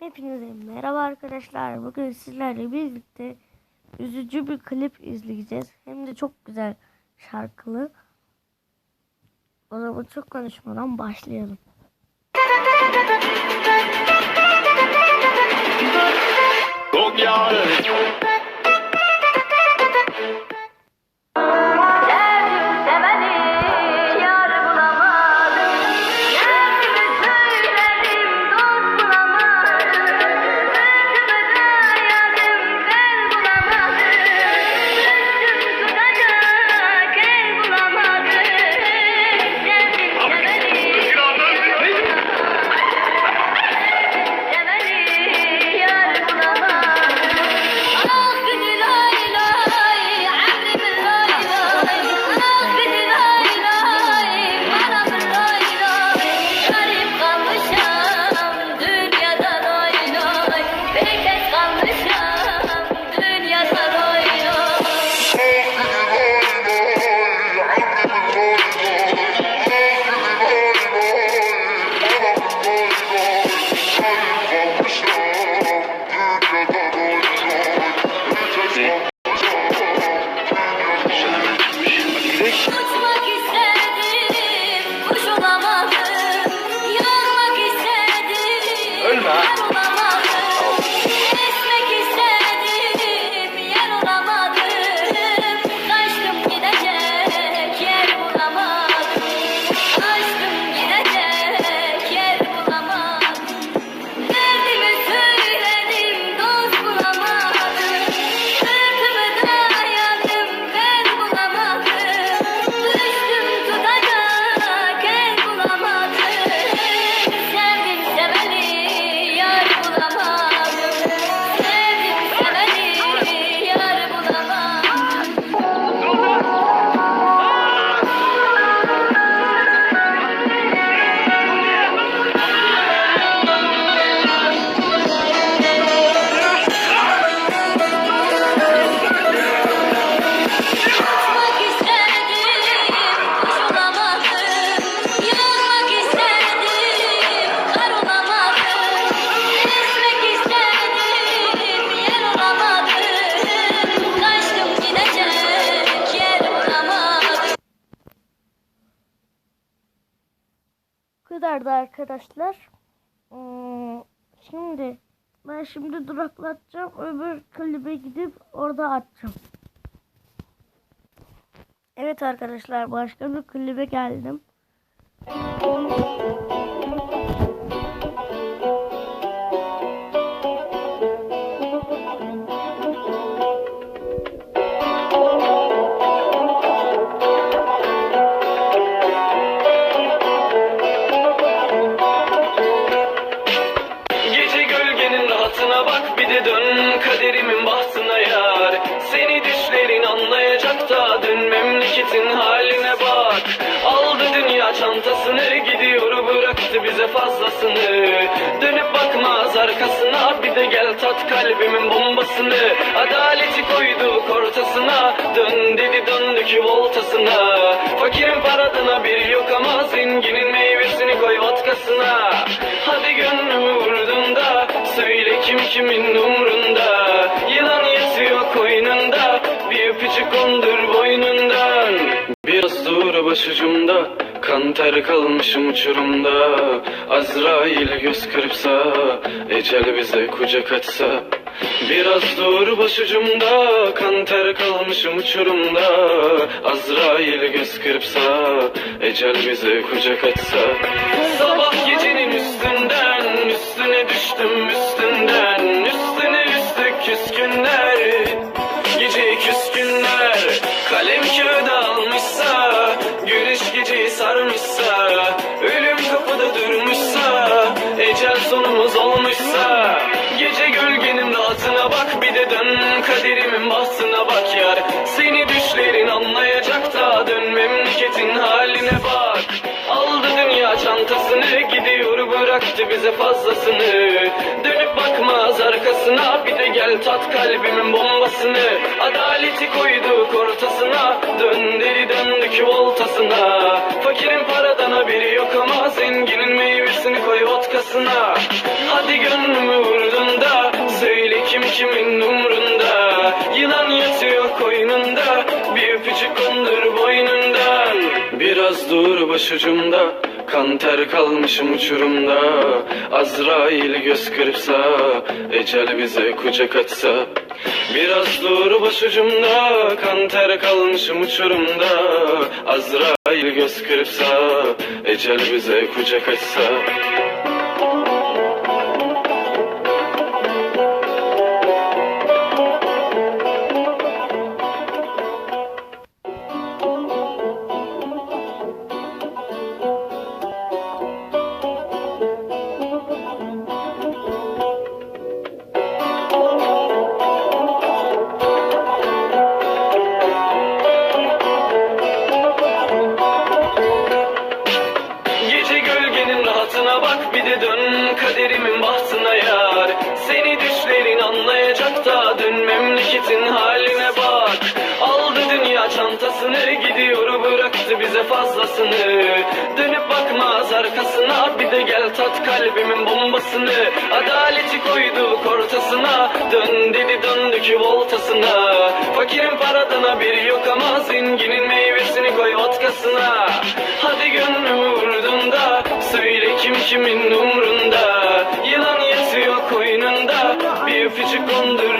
Hepinize merhaba arkadaşlar. Bugün sizlerle birlikte üzücü bir klip izleyeceğiz. Hem de çok güzel şarkılı. O zaman çok konuşmadan başlayalım. Kadardı arkadaşlar. Hmm, Şimdi ben şimdi duraklatacağım. Öbür klibe gidip orada atacağım. Evet arkadaşlar başka bir klibe geldim. Çantasını gidiyor bıraktı bize fazlasını. Dönüp bakmaz arkasına bir de gel tat kalbimin bombasını. Adaleti koyduk ortasına dön dedi döndük voltasına. Fakirin paradına bir yok ama zenginin meyvesini koy vodkasına. Hadi gönlümü vurdun da söyle kim kimin umrunda. Yılan yatıyor koynunda bir öpücük kondur boynundan. Biraz dur başucumda Kan ter kalmışım uçurumda. Azrail göz kırpsa Ecel bize kucak açsa. Biraz dur başucumda Kan ter kalmışım uçurumda. Azrail göz kırpsa Ecel bize kucak açsa. Sabah gecenin üstünden Üstüne düştüm üstünden Bir de dön kaderimin bahtına bak yar. Seni düşlerin anlayacak da Dön memleketin haline bak. Aldı dünya çantasını gidiyor bırak bıraktı bize fazlasını. Dönüp bakmaz arkasına Bir de gel tat kalbimin bombasını. Adaleti koyduk ortasına Dön deli döndük voltasına. Fakirin paradan haberi yok ama Zenginin meyvesini koy vodkasına. Hadi gönlümü vurdun da Söyle kim kimin umrunda? Yılan yatıyor koynunda Bir öpücük kondur boynundan. Biraz dur başucumda Kan ter kalmışım uçurumda. Azrail göz kırpsa Ecel bize kucak açsa Biraz dur başucumda Kan ter kalmışım uçurumda. Azrail göz kırpsa Ecel bize kucak açsa bak bir de dön kaderimin bahtına yar. Seni düşlerin anlayacak da dön memleketin haline bak. Aldı dünya çantasını gidiyor bıraktı bize fazlasını. Dönüp bakmaz arkasına bir de gel tat kalbimin bombasını. Adaleti koyduk ortasına dön dedi döndük voltasına. Fakirin paradan haberi yok ama zenginin meyvesini koy vodkasına. Hadi gönlümü vurdun da kim kimin umrunda. Yılan yatıyor koynunda Bir öpücük kondur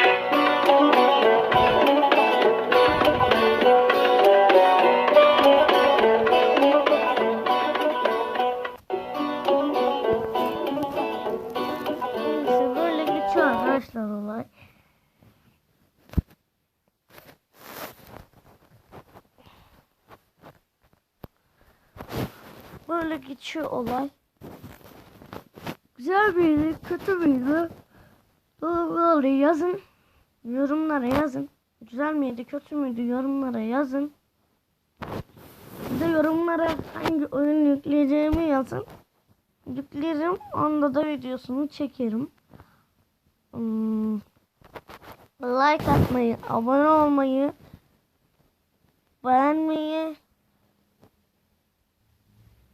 geçiyor olay. Güzel miydi, kötü müydü? Böyle yazın. Yorumlara yazın. Güzel miydi, kötü müydü yorumlara yazın. Bir de yorumlara hangi oyun yükleyeceğimi yazın. Yüklerim. Onda da videosunu çekerim. Hmm. Like atmayı, abone olmayı, beğenmeyi,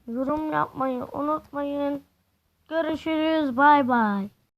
yorum yapmayı unutmayın. Görüşürüz. Bay bay.